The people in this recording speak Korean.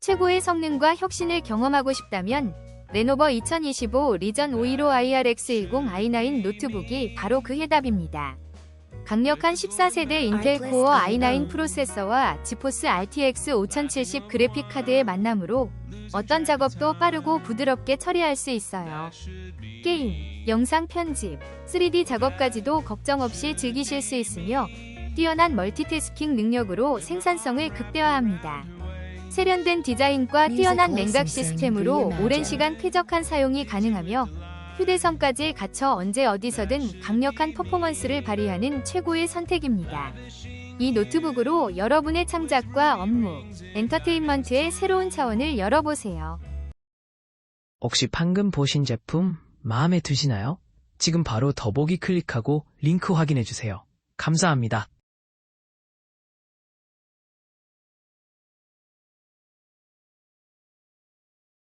최고의 성능과 혁신을 경험하고 싶다면 레노버 2025 리전 515 IRX10i9 노트북이 바로 그 해답입니다. 강력한 14세대 인텔 코어 i9 프로세서와 지포스 RTX 5070 그래픽 카드의 만남으로 어떤 작업도 빠르고 부드럽게 처리할 수 있어요. 게임, 영상 편집, 3D 작업까지도 걱정 없이 즐기실 수 있으며 뛰어난 멀티태스킹 능력으로 생산성을 극대화합니다. 세련된 디자인과 뛰어난 냉각 시스템으로 오랜 시간 쾌적한 사용이 가능하며 휴대성까지 갖춰 언제 어디서든 강력한 퍼포먼스를 발휘하는 최고의 선택입니다. 이 노트북으로 여러분의 창작과 업무, 엔터테인먼트의 새로운 차원을 열어보세요. 혹시 방금 보신 제품 마음에 드시나요? 지금 바로 더보기 클릭하고 링크 확인해 주세요. 감사합니다.